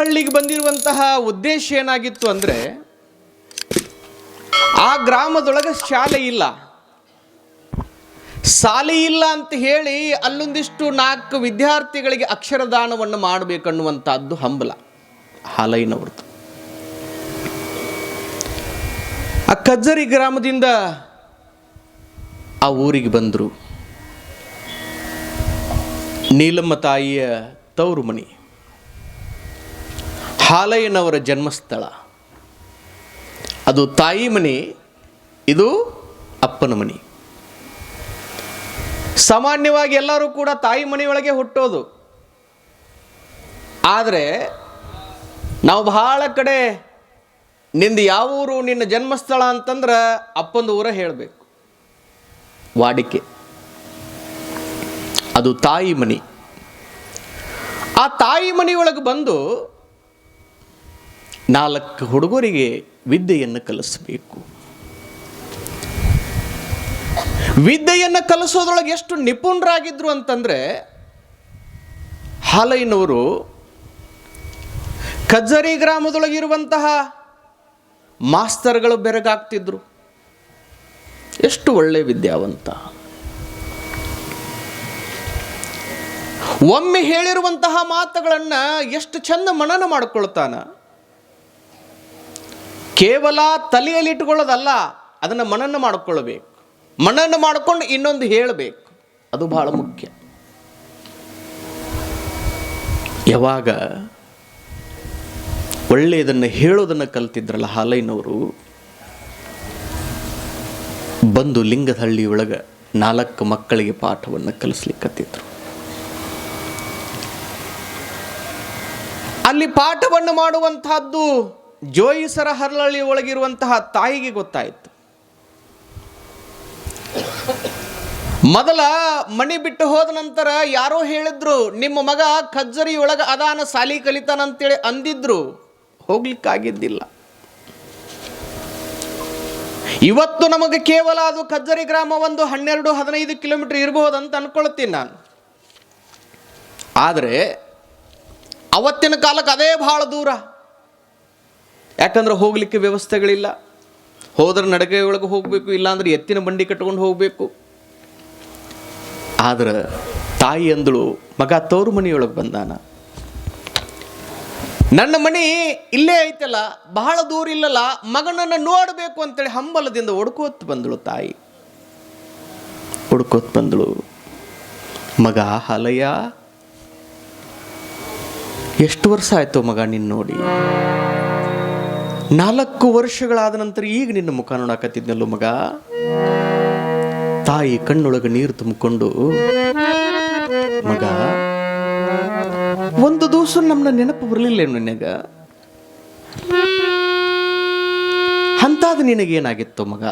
ಹಳ್ಳಿಗೆ ಬಂದಿರುವಂತಹ ಉದ್ದೇಶ ಏನಾಗಿತ್ತು ಅಂದರೆ, ಆ ಗ್ರಾಮದೊಳಗೆ ಶಾಲೆ ಇಲ್ಲ. ಶಾಲೆ ಇಲ್ಲ ಅಂತ ಹೇಳಿ ಅಲ್ಲೊಂದಿಷ್ಟು ನಾಲ್ಕು ವಿದ್ಯಾರ್ಥಿಗಳಿಗೆ ಅಕ್ಷರದಾನವನ್ನು ಮಾಡಬೇಕನ್ನುವಂಥದ್ದು ಹಂಬಲ ಹಾಲೈನವ್ರದ್ದು ಆ ಕಜ್ಜರಿ ಗ್ರಾಮದಿಂದ ಆ ಊರಿಗೆ ಬಂದರು. ನೀಲಮ್ಮ ತಾಯಿಯ ತವರು ಮನಿ. ಹಾಲಯ್ಯನವರ ಜನ್ಮಸ್ಥಳ. ಅದು ತಾಯಿ ಮನೆ, ಇದು ಅಪ್ಪನ ಮನೆ. ಸಾಮಾನ್ಯವಾಗಿ ಎಲ್ಲರೂ ಕೂಡ ತಾಯಿ ಮನೆಯೊಳಗೆ ಹುಟ್ಟೋದು. ಆದರೆ, ನಾವು ಬಹಳ ಕಡೆ ನಿಂದು ಯಾವ ಊರು, ನಿನ್ನ ಜನ್ಮಸ್ಥಳ ಅಂತಂದ್ರೆ ಅಪ್ಪಂದು ಊರ ಹೇಳಬೇಕು. ವಾಡಿಕೆ. ಅದು ತಾಯಿ ಮನೆ. ಆ ತಾಯಿ ಮನೆಯೊಳಗೆ ಬಂದು ನಾಲ್ಕು ಹುಡುಗರಿಗೆ ವಿದ್ಯೆಯನ್ನು ಕಲಿಸಬೇಕು. ವಿದ್ಯೆಯನ್ನು ಕಲಿಸೋದ್ರೊಳಗೆ ಎಷ್ಟು ನಿಪುಣರಾಗಿದ್ರು ಅಂತಂದರೆ ಹಾಲೈನವರು ಕಜ್ಜರಿ ಗ್ರಾಮದೊಳಗಿರುವಂತಹ ಮಾಸ್ತರ್ಗಳು ಬೆರಗಾಗ್ತಿದ್ರು. ಎಷ್ಟು ಒಳ್ಳೆ ವಿದ್ಯಾವಂತ. ಒಮ್ಮೆ ಹೇಳಿರುವಂತಹ ಮಾತುಗಳನ್ನು ಎಷ್ಟು ಚಂದ ಮನನ ಮಾಡ್ಕೊಳ್ತಾನ. ಕೇವಲ ತಲೆಯಲ್ಲಿ ಇಟ್ಕೊಳ್ಳೋದಲ್ಲ ಅದನ್ನು ಮನನ ಮಾಡಿಕೊಳ್ಬೇಕು ಮನನ ಮಾಡ್ಕೊಂಡು ಇನ್ನೊಂದು ಹೇಳಬೇಕು. ಅದು ಬಹಳ ಮುಖ್ಯ. ಯಾವಾಗ ಒಳ್ಳೆಯದನ್ನು ಹೇಳೋದನ್ನು ಕಲ್ತಿದ್ರಲ್ಲ ಹಾಲೈನವರು, ಬಂದು ಲಿಂಗದಹಳ್ಳಿಯೊಳಗೆ ನಾಲ್ಕು ಮಕ್ಕಳಿಗೆ ಪಾಠವನ್ನು ಕಲಿಸ್ಲಿಕ್ಕತ್ತಿದ್ರು. ಅಲ್ಲಿ ಪಾಠವನ್ನು ಮಾಡುವಂತಹದ್ದು ಜೋಯಿಸರ ಹರಳಳ್ಳಿ ಒಳಗಿರುವಂತಹ ತಾಯಿಗೆ ಗೊತ್ತಾಯಿತು. ಮೊದಲ ಮಣಿ ಬಿಟ್ಟು ಹೋದ ನಂತರ ಯಾರೋ ಹೇಳಿದ್ರು, ನಿಮ್ಮ ಮಗ ಖಜ್ಜರಿ ಒಳಗ ಅದಾನ, ಸಾಲಿ ಕಲಿತಾನಂತೇಳಿ ಅಂದಿದ್ರು. ಹೋಗ್ಲಿಕ್ಕಾಗಿದ್ದಿಲ್ಲ ಇವತ್ತು ನಮಗೆ ಕೇವಲ ಅದು ಖಜ್ಜರಿ ಗ್ರಾಮ ಒಂದು ಹನ್ನೆರಡು ಹದಿನೈದು ಕಿಲೋಮೀಟರ್ ಅಂತ ಅನ್ಕೊಳ್ತೀನಿ ನಾನು. ಆದರೆ ಅವತ್ತಿನ ಕಾಲಕ್ಕೆ ಅದೇ ಬಹಳ ದೂರ. ಯಾಕಂದ್ರೆ ಹೋಗಲಿಕ್ಕೆ ವ್ಯವಸ್ಥೆಗಳಿಲ್ಲ. ಹೋದ್ರೆ ನಡಗೆ ಒಳಗೆ ಹೋಗಬೇಕು, ಇಲ್ಲಾಂದ್ರೆ ಎತ್ತಿನ ಬಂಡಿ ಕಟ್ಕೊಂಡು ಹೋಗಬೇಕು. ಆದ್ರೆ ತಾಯಿ ಅಂದಳು, ಮಗ, ತವರು ಮನೆಯೊಳಗೆ ಬಂದಾನ. ನನ್ನ ಮನೆ ಇಲ್ಲೇ ಐತಲ್ಲ, ಬಹಳ ದೂರ ಇಲ್ಲಲ್ಲ, ಮಗನನ್ನು ನೋಡಬೇಕು ಅಂತೇಳಿ ಹಂಬಲದಿಂದ ಒಡ್ಕೋತ್ ಬಂದಳು ತಾಯಿ. ಹುಡುಕೋತ್ ಬಂದಳು, ಮಗ, ಹಲಯ, ಎಷ್ಟು ವರ್ಷ ಆಯ್ತು ಮಗ ನಿನ್ನ ನೋಡಿ? ನಾಲ್ಕು ವರ್ಷಗಳಾದ ನಂತರ ಈಗ ನಿನ್ನ ಮುಖ ನೋಡಾಕತ್ತಿದ್ನಲ್ಲ ಮಗ? ತಾಯಿ ಕಣ್ಣೊಳಗೆ ನೀರು ತುಂಬಿಕೊಂಡು, ಮಗ, ಒಂದು ದಿವಸ ನಮ್ಮನ್ನ ನೆನಪು ಬರಲಿಲ್ಲ ನಿನಗ? ಅಂತಾದ ನಿನಗೇನಾಗಿತ್ತು ಮಗ?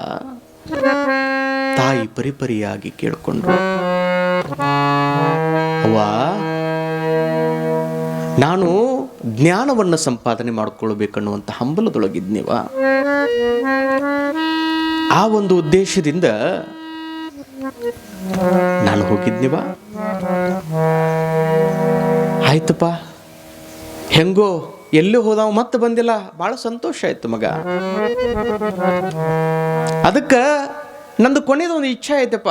ತಾಯಿ ಪರಿಪರಿಯಾಗಿ ಕೇಳಿಕೊಂಡ್ರು. ಅವ ನಾನು ಜ್ಞಾನವನ್ನು ಸಂಪಾದನೆ ಮಾಡಿಕೊಳ್ಬೇಕನ್ನುವಂಥ ಹಂಬಲದೊಳಗಿದ್ನೇವ ಆ ಒಂದು ಉದ್ದೇಶದಿಂದ ನಾನು ಹೋಗಿದ್ನಿವ ಆಯ್ತಪ್ಪ. ಹೆಂಗೋ ಎಲ್ಲೂ ಹೋದಾವ ಮತ್ತೆ ಬಂದಿಲ್ಲ. ಭಾಳ ಸಂತೋಷ ಆಯ್ತು ಮಗ. ಅದಕ್ಕೆ ನಂದು ಕೊನೆದ ಒಂದು ಇಚ್ಛೆ ಆಯ್ತಪ್ಪ.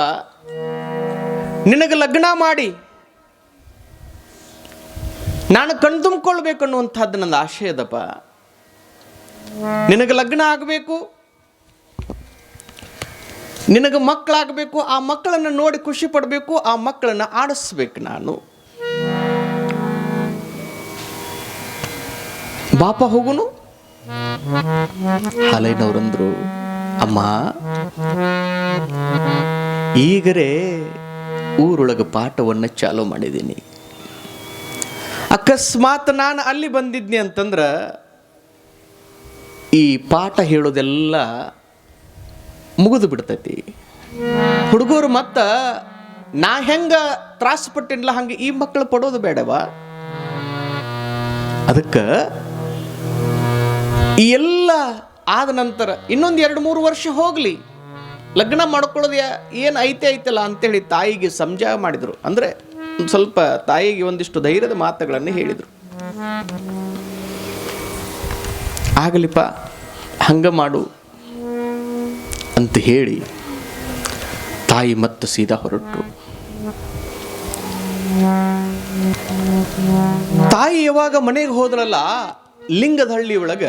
ನಿನಗೆ ಲಗ್ನ ಮಾಡಿ ನಾನು ಕಣ್ತುಂಬಿಕೊಳ್ಬೇಕು ಅನ್ನುವಂಥದ್ದು ನನ್ನ ಆಶೆ ಅದಪ್ಪ. ನಿನಗೆ ಲಗ್ನ ಆಗಬೇಕು. ನಿನಗೆ ಮಕ್ಕಳಾಗಬೇಕು. ಆ ಮಕ್ಕಳನ್ನು ನೋಡಿ ಖುಷಿ ಪಡಬೇಕು. ಆ ಮಕ್ಕಳನ್ನು ಆಡಿಸ್ಬೇಕು ನಾನು. ಬಾಪ ಹೋಗುನು? ಹಾಲೈನವ್ರಂದ್ರು, ಅಮ್ಮ, ಈಗರೇ ಊರೊಳಗೆ ಪಾಠವನ್ನು ಚಾಲೂ ಮಾಡಿದ್ದೀನಿ. ಅಕಸ್ಮಾತ್ ನಾನು ಅಲ್ಲಿ ಬಂದಿದ್ನಿ ಅಂತಂದ್ರೆ ಈ ಪಾಠ ಹೇಳೋದೆಲ್ಲ ಮುಗಿದು ಬಿಡ್ತೈತಿ. ಹುಡುಗರು ಮತ್ತ, ನಾ ಹೆಂಗ ತ್ರಾಸು ಪಟ್ಟಿಲ್ಲ ಹಂಗೆ ಈ ಮಕ್ಕಳು ಪಡೋದು ಬೇಡವಾ? ಅದಕ್ಕೆ ಈ ಎಲ್ಲ ಆದ ನಂತರ ಇನ್ನೊಂದು ಎರಡು ಮೂರು ವರ್ಷ ಹೋಗಲಿ. ಲಗ್ನ ಮಾಡ್ಕೊಳ್ಳೋದು ಏನು ಐತೆ ಐತಲ್ಲ ಅಂತೇಳಿ ತಾಯಿಗೆ ಸಂಜಾ ಮಾಡಿದರು. ಅಂದರೆ ಸ್ವಲ್ಪ ತಾಯಿಗೆ ಒಂದಿಷ್ಟು ಧೈರ್ಯದ ಮಾತುಗಳನ್ನು ಹೇಳಿದರು. ಆಗಲಿಪ್ಪ, ಹಂಗ ಮಾಡು ಅಂತ ಹೇಳಿ ತಾಯಿ ಮತ್ತು ಸೀದಾ ಹೊರಟು ತಾಯಿ ಯಾವಾಗ ಮನೆಗೆ ಹೋದ್ರಲ್ಲ, ಲಿಂಗದಹಳ್ಳಿ ಒಳಗ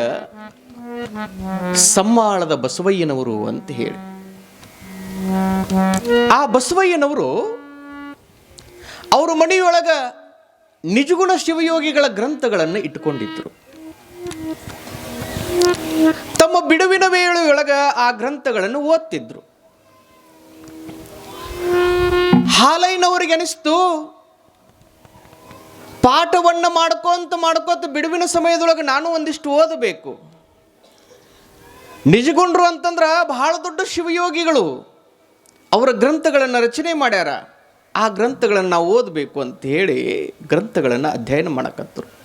ಸಮ್ಮಾಳದ ಬಸವಯ್ಯನವರು ಅಂತ ಹೇಳಿ. ಆ ಬಸವಯ್ಯನವರು ಅವರ ಮನೆಯೊಳಗ ನಿಜಗುಣ ಶಿವಯೋಗಿಗಳ ಗ್ರಂಥಗಳನ್ನು ಇಟ್ಟುಕೊಂಡಿದ್ದರು ತಮ್ಮ ಬಿಡುವಿನ ವೇಳೆಯೊಳಗ ಆ ಗ್ರಂಥಗಳನ್ನು ಓದ್ತಿದ್ರು. ಹಾಲೈನವರಿಗೆ ಅನಿಸ್ತು, ಪಾಠವನ್ನು ಮಾಡ್ಕೊಂತ ಮಾಡ್ಕೋತ ಬಿಡುವಿನ ಸಮಯದೊಳಗೆ ನಾನು ಒಂದಿಷ್ಟು ಓದಬೇಕು. ನಿಜಗೊಂಡ್ರು ಅಂತಂದ್ರ ಬಹಳ ದೊಡ್ಡ ಶಿವಯೋಗಿಗಳು. ಅವರ ಗ್ರಂಥಗಳನ್ನು ರಚನೆ ಮಾಡ್ಯಾರ. ಆ ಗ್ರಂಥಗಳನ್ನು ನಾವು ಓದಬೇಕು ಅಂತ ಹೇಳಿ ಗ್ರಂಥಗಳನ್ನು ಅಧ್ಯಯನ ಮಾಡಕತ್ತರು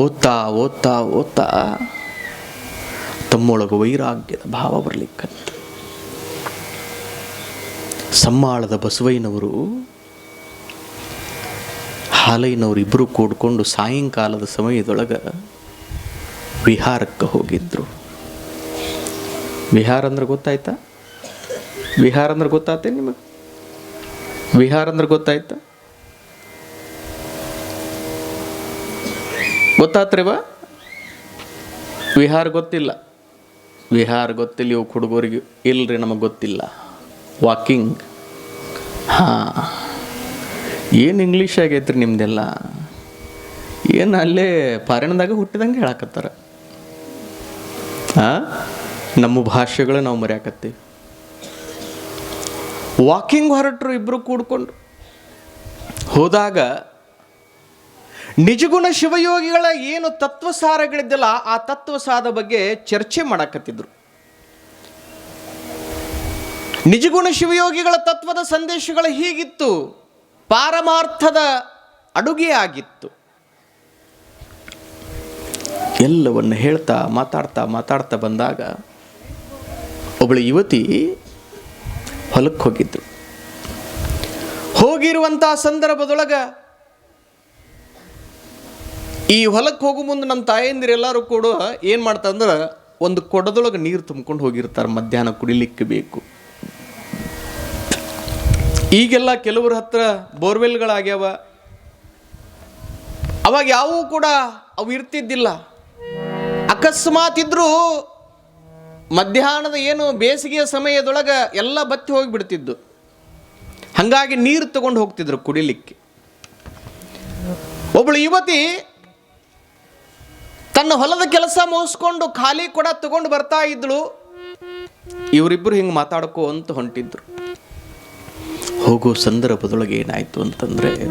ಓದ್ತಾ ಓದ್ತಾ ಓದ್ತಾ ತಮ್ಮೊಳಗೆ ವೈರಾಗ್ಯದ ಭಾವ ಬರಲಿಕ್ಕಂತ. ಸಮ್ಮಾಳದ ಬಸವಯ್ಯನವರು ಹಾಲೈನವರು ಇಬ್ಬರು ಕೂಡ್ಕೊಂಡು ಸಾಯಂಕಾಲದ ಸಮಯದೊಳಗೆ ವಿಹಾರಕ್ಕೆ ಹೋಗಿದ್ರು. ವಿಹಾರ ಅಂದ್ರೆ ಗೊತ್ತಾಯ್ತಾ? ವಿಹಾರ ಅಂದ್ರೆ ಗೊತ್ತಾಯ್ತೇನೆ ನಿಮಗೆ? ವಿಹಾರ ಅಂದ್ರೆ ಗೊತ್ತಾಯ್ತಾ? ಗೊತ್ತಾತ್ರಿವ ವಿಹಾರ ಗೊತ್ತಿಲ್ಲ. ವಿಹಾರ ಗೊತ್ತಿಲ್ಲ ಇವು ಹುಡುಗರಿಗೆ. ಇಲ್ರಿ ನಮಗೆ ಗೊತ್ತಿಲ್ಲ. ವಾಕಿಂಗ್. ಹಾಂ. ಏನು ಇಂಗ್ಲೀಷ್ ಆಗೈತ್ರಿ ನಿಮ್ದೆಲ್ಲ? ಏನು ಅಲ್ಲೇ ಪಾರಣದಾಗ ಹುಟ್ಟಿದಂಗೆ ಹೇಳಕತ್ತಾರ? ಹಾಂ ನಮ್ಮ ಭಾಷೆಗಳು ನಾವು ಮರ್ಯಾಕತ್ತೀವಿ. ವಾಕಿಂಗ್ ಹೊರಟರು ಇಬ್ಬರು ಕೂಡ್ಕೊಂಡು. ಹೋದಾಗ ನಿಜಗುಣ ಶಿವಯೋಗಿಗಳ ಏನು ತತ್ವಸಾರಗಳಿದ್ದಲ್ಲ, ಆ ತತ್ವಸಾರದ ಬಗ್ಗೆ ಚರ್ಚೆ ಮಾಡಕತ್ತಿದ್ರು. ನಿಜಗುಣ ಶಿವಯೋಗಿಗಳ ತತ್ವದ ಸಂದೇಶಗಳು ಹೀಗಿತ್ತು. ಪಾರಮಾರ್ಥದ ಅಡುಗೆ ಆಗಿತ್ತು. ಎಲ್ಲವನ್ನು ಹೇಳ್ತಾ, ಮಾತಾಡ್ತಾ ಮಾತಾಡ್ತಾ ಬಂದಾಗ ಒಬ್ಬಳು ಯುವತಿ ಹೊಲಕ್ಕೆ ಹೋಗಿದ್ದು ಹೋಗಿರುವಂಥ ಸಂದರ್ಭದೊಳಗೆ ಈ ಹೊಲಕ್ಕೆ ಹೋಗೋ ಮುಂದೆ ನಮ್ಮ ತಾಯಂದಿರೆಲ್ಲರೂ ಕೂಡ ಏನು ಮಾಡ್ತಂದ್ರೆ ಒಂದು ಕೊಡದೊಳಗೆ ನೀರು ತುಂಬ್ಕೊಂಡು ಹೋಗಿರ್ತಾರೆ ಮಧ್ಯಾಹ್ನ ಕುಡಿಲಿಕ್ಕೆ ಬೇಕು. ಈಗೆಲ್ಲ ಕೆಲವ್ರ ಹತ್ರ ಬೋರ್ವೆಲ್ಗಳಾಗ್ಯಾವ. ಅವಾಗ ಯಾವೂ ಕೂಡ ಅವು ಇರ್ತಿದ್ದಿಲ್ಲ. ಅಕಸ್ಮಾತ್ ಇದ್ರೂ ಮಧ್ಯಾಹ್ನದ ಏನು ಬೇಸಿಗೆಯ ಸಮಯದೊಳಗೆ ಎಲ್ಲ ಬತ್ತಿ ಹೋಗಿಬಿಡ್ತಿದ್ದು ಹಾಗಾಗಿ ನೀರು ತಗೊಂಡು ಹೋಗ್ತಿದ್ರು ಕುಡಿಲಿಕ್ಕೆ. ಒಬ್ಬಳು ಯುವತಿ ತನ್ನ ಹೊಲದ ಕೆಲಸ ಮುಗಿಸ್ಕೊಂಡು ಖಾಲಿ ಕೂಡ ತಗೊಂಡು ಬರ್ತಾ ಇದ್ಳು. ಇವರಿಬ್ಬರು ಹಿಂಗೆ ಮಾತಾಡ್ಕೋ ಅಂತ ಹೊಂಟಿದ್ರು. ಹೋಗೋ ಸಂದರ್ಭದೊಳಗೆ ಏನಾಯ್ತು ಅಂತಂದ್ರೆ,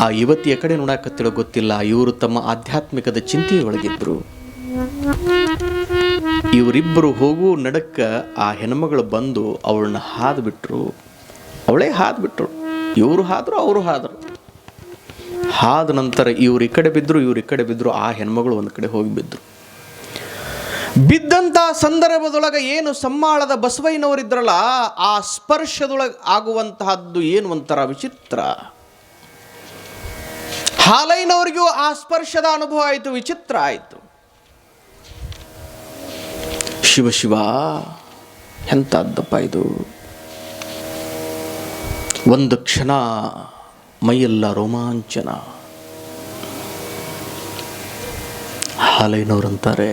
ಆ ಯುವತಿಯ ಕಡೆ ನೋಡಕತ್ತಿರೋ ಗೊತ್ತಿಲ್ಲ, ಇವರು ತಮ್ಮ ಆಧ್ಯಾತ್ಮಿಕದ ಚಿಂತೆಯೊಳಗಿದ್ರು. ಇವರಿಬ್ಬರು ಹೋಗು ನಡಕ್ಕ ಆ ಹೆಣ್ಮಗಳು ಬಂದು ಅವಳನ್ನ ಹಾದು ಬಿಟ್ಟರು ಅವಳೇ ಹಾದು ಬಿಟ್ರು ಇವರು ಹಾದರು, ಅವರು ಹಾದರು. ಹಾದ ನಂತರ ಇವ್ರು ಈ ಕಡೆ ಬಿದ್ದರು ಇವ್ರು ಈ ಕಡೆ ಬಿದ್ದರು ಆ ಹೆಣ್ಮಗಳು ಒಂದು ಕಡೆ ಹೋಗಿ ಬಿದ್ದರು ಬಿದ್ದಂಥ ಸಂದರ್ಭದೊಳಗೆ ಏನು ಸಮ್ಮಾಳದ ಬಸವಯ್ಯನವರಿದ್ರಲ್ಲ, ಆ ಸ್ಪರ್ಶದೊಳಗೆ ಆಗುವಂತಹದ್ದು ಏನು ಒಂಥರ ವಿಚಿತ್ರ. ಹಾಲೈನವರಿಗೂ ಆ ಸ್ಪರ್ಶದ ಅನುಭವ ಆಯಿತು, ವಿಚಿತ್ರ ಆಯಿತು. ಶಿವ ಶಿವ ಎಂಥದ್ದಪ್ಪ ಇದು? ಒಂದು ಕ್ಷಣ ಮೈಯೆಲ್ಲ ರೋಮಾಂಚನ. ಹಾಲೈನವ್ರಂತಾರೆ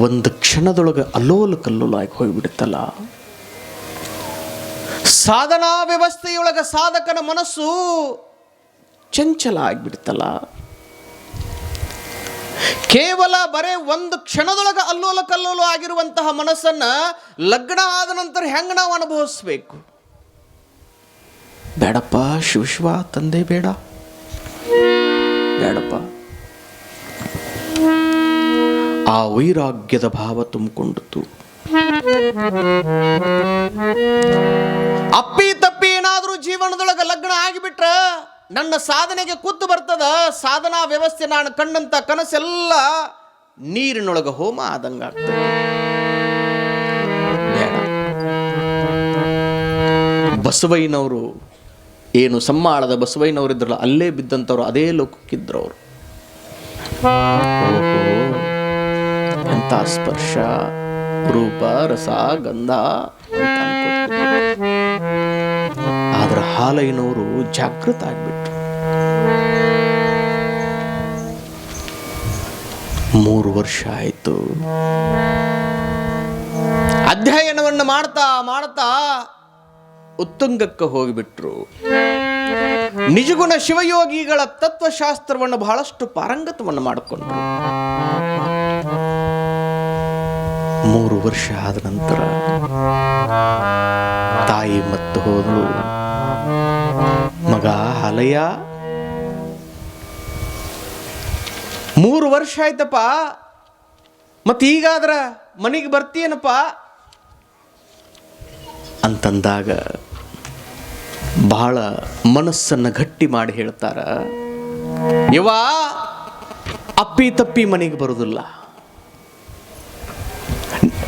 ಒಂದು ಕ್ಷಣದೊಳಗೆ ಅಲ್ಲೋಲ ಕಲ್ಲೋಲ ಆಗಿ ಹೋಗಿಬಿಡುತ್ತಲ್ಲ. ಸಾಧನಾ ವ್ಯವಸ್ಥೆಯೊಳಗೆ ಸಾಧಕನ ಮನಸ್ಸು ಚಂಚಲ ಆಗಿಬಿಡುತ್ತಲ್ಲ. ಕೇವಲ ಬರೇ ಒಂದು ಕ್ಷಣದೊಳಗೆ ಅಲ್ಲೋಲ ಕಲ್ಲೋಲು ಆಗಿರುವಂತಹ ಮನಸ್ಸನ್ನ ಲಗ್ನ ಆದ ನಂತರ ಹೆಂಗೆ ನಾವು ಅನುಭವಿಸ್ಬೇಕು? ಬೇಡಪ್ಪ, ಶಿವ ಶಿವ, ತಂದೆ ಬೇಡ. ಬೇಡಪ್ಪ. ಆ ವೈರಾಗ್ಯದ ಭಾವ ತುಂಬಿಕೊಂಡಿತು ಅಪ್ಪಿ ತಪ್ಪಿ ಏನಾದರೂ ಜೀವನದೊಳಗೆ ಲಗ್ನ ಆಗಿಬಿಟ್ರ ನನ್ನ ಸಾಧನೆಗೆ ಕೂತು ಬರ್ತದ, ಸಾಧನಾ ವ್ಯವಸ್ಥೆ ನಾನು ಕಂಡಂತ ಕನಸೆಲ್ಲ ನೀರಿನೊಳಗೆ ಹೋಮ ಆದಂಗೆ ಆಗ್ತದೆ. ಬಸವಯ್ಯನವರು ಏನು ಸಮ್ಮಾಳದ ಬಸವಯ್ಯನವರು ಇದ್ರಲ್ಲ, ಅಲ್ಲೇ ಬಿದ್ದಂಥವ್ರು, ಅದೇ ಲೋಕಕ್ಕಿದ್ರು ಅವರು ಎಂಥ ಸ್ಪರ್ಶ, ರೂಪ, ರಸ, ಗಂಧ. ಹಾಲಯ್ಯನವರು ಜಾಗೃತ ಆಗಿಬಿಟ್ರು. ಮೂರು ವರ್ಷ ಆಯಿತು. ಅಧ್ಯಯನವನ್ನು ಮಾಡ್ತಾ ಮಾಡ್ತಾ ಉತ್ತುಂಗಕ್ಕೆ ಹೋಗಿಬಿಟ್ರು. ನಿಜಗುಣ ಶಿವಯೋಗಿಗಳ ತತ್ವಶಾಸ್ತ್ರವನ್ನು ಬಹಳಷ್ಟು ಪಾರಂಗತವನ್ನು ಮಾಡಿಕೊಂಡ್ರು. ಮೂರು ವರ್ಷ ಆದ ನಂತರ ತಾಯಿ ಮತ್ತು ಹೋದಳು. ಮಗ ಹಲಯ ಮೂರು ವರ್ಷ ಆಯ್ತಪ್ಪ. ಮತ್ತೆ ಈಗಾದ್ರ ಮನೆಗೆ ಬರ್ತೀಯನಪ್ಪ? ಅಂತಂದಾಗ ಬಹಳ ಮನಸ್ಸನ್ನು ಗಟ್ಟಿ ಮಾಡಿ ಹೇಳ್ತಾರ ಯವಾ ಅಪ್ಪಿ ತಪ್ಪಿ ಮನೆಗೆ ಬರೋದಿಲ್ಲ.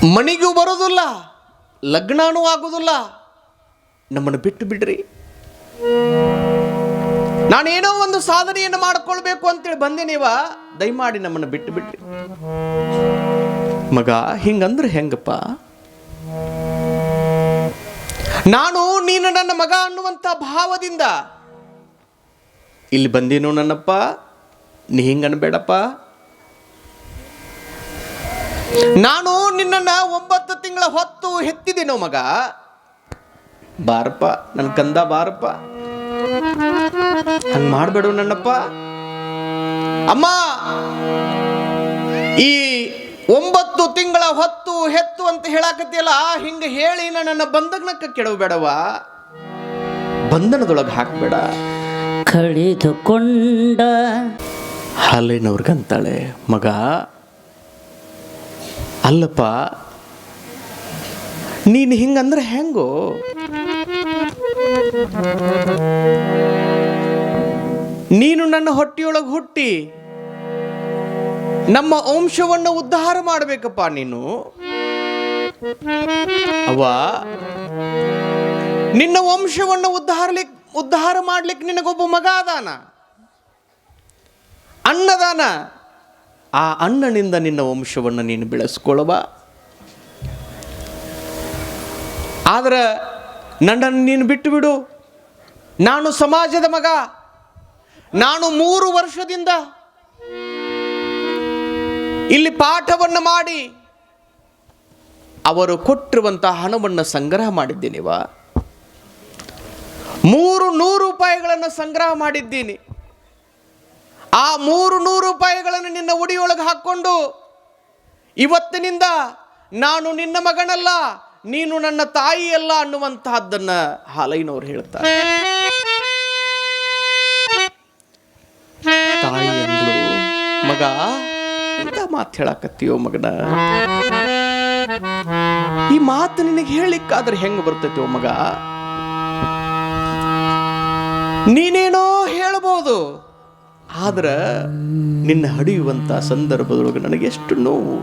ಮನೆಗೂ ಬರೋದಿಲ್ಲ ಲಗ್ನಾನೂ ಆಗೋದಿಲ್ಲ ನಮ್ಮನ್ನು ಬಿಟ್ಟು ಬಿಡ್ರಿ. ನಾನೇನೋ ಒಂದು ಸಾಧನೆಯನ್ನು ಮಾಡಿಕೊಳ್ಬೇಕು ಅಂತೇಳಿ ಬಂದೆ ನೀವ, ದಯಮಾಡಿ ನಮ್ಮನ್ನು ಬಿಟ್ಟು ಬಿಡ್ರಿ. ಮಗ, ಹಿಂಗಂದ್ರೆ ಹೆಂಗಪ್ಪ? ನಾನು, ನೀನು ನನ್ನ ಮಗ ಅನ್ನುವಂಥ ಭಾವದಿಂದ. ಇಲ್ಲಿ ಬಂದೇನು ನನ್ನಪ್ಪ, ನೀ ಹಿಂಗನ್ಬೇಡಪ್ಪ. ನಾನು ನಿನ್ನನ್ನು ಒಂಬತ್ತು ತಿಂಗಳ ಹೊತ್ತು ಹೆತ್ತಿದ್ದೇನೋ ಮಗ. ಬಾರಪ್ಪ ನನ್ನ ಕಂದ ಬಾರಪ್ಪ. ಹಂಗ ಮಾಡ್ಬೇಡು ನನ್ನಪ್ಪ. ಅಮ್ಮ ಈ ಒಂಬತ್ತು ತಿಂಗಳ ಹೊತ್ತು ಹೆತ್ತು ಅಂತ ಹೇಳಾಕತ್ತಿಯಲ್ಲ ಹಿಂಗ ಹೇಳಿ ನನ್ನ ಬಂಧನಕ್ಕೆ ಕೆಡವಬೇಡವ ಬಂಧನದೊಳಗೆ ಹಾಕ್ಬೇಡ. ಕಳೆದುಕೊಂಡ ಹಾಲೇನವ್ರಿಗಂತಾಳೆ ಮಗ. ಅಲ್ಲಪ್ಪ, ನೀನು ಹಿಂಗಂದ್ರೆ ಹೆಂಗೋ? ನೀನು ನನ್ನ ಹೊಟ್ಟೆಯೊಳಗೆ ಹುಟ್ಟಿ, ನಮ್ಮ ವಂಶವನ್ನು ಉದ್ಧಾರ ಮಾಡಬೇಕಪ್ಪ ನೀನು. ಅವ ನಿನ್ನ ವಂಶವನ್ನು ಉದ್ಧಾರಲಿಕ್, ಉದ್ಧಾರ ಮಾಡ್ಲಿಕ್ಕೆ ನಿನಗೊಬ್ಬ ಮಗ ಅದಾನ? ಅನ್ನದಾನ ಆ ಅನ್ನನಿಂದ ನಿನ್ನ ವಂಶವನ್ನು ನೀನು ಬೆಳೆಸ್ಕೊಳ್ಳುವ. ಆದರೆ ನನ್ನನ್ನು ನೀನು ಬಿಟ್ಟು ಬಿಡು ನಾನು ಸಮಾಜದ ಮಗ. ನಾನು ಮೂರು ವರ್ಷದಿಂದ ಇಲ್ಲಿ ಪಾಠವನ್ನು ಮಾಡಿ ಅವರು ಕೊಟ್ಟಿರುವಂತಹ ಹಣವನ್ನು ಸಂಗ್ರಹ ಮಾಡಿದ್ದೀನಿವ ಮೂರು ನೂರು ರೂಪಾಯಿಗಳನ್ನು ಸಂಗ್ರಹ ಮಾಡಿದ್ದೀನಿ. ಆ ಮೂರು ನೂರು ರೂಪಾಯಿಗಳನ್ನು ನಿನ್ನ ಉಡಿಯೊಳಗೆ ಹಾಕ್ಕೊಂಡು ಇವತ್ತಿನಿಂದ ನಾನು ನಿನ್ನ ಮಗನಲ್ಲ, ನೀನು ನನ್ನ ತಾಯಿಯಲ್ಲ ಅನ್ನುವಂತಹದ್ದನ್ನ ಹಾಲೈನವ್ರು ಹೇಳ್ತಾರೆ ತಾಯಿ ಮಗ, ಎಂತ ಮಾತು ಹೇಳಾಕತ್ತೀಯೋ ಮಗನ? ಈ ಮಾತು ನಿನಗೆ ಹೇಳಲಿಕ್ಕಾದ್ರೆ ಹೆಂಗ ಬರ್ತೈತಿಯೋ ಮಗ? ನೀನೇನೋ ಹೇಳ್ಬೋದು ಆದ್ರ ನಿನ್ನ ಹಡಿಯುವಂತ ಸಂದರ್ಭದೊಳಗೆ ನನಗೆ ಎಷ್ಟು ನೋವು,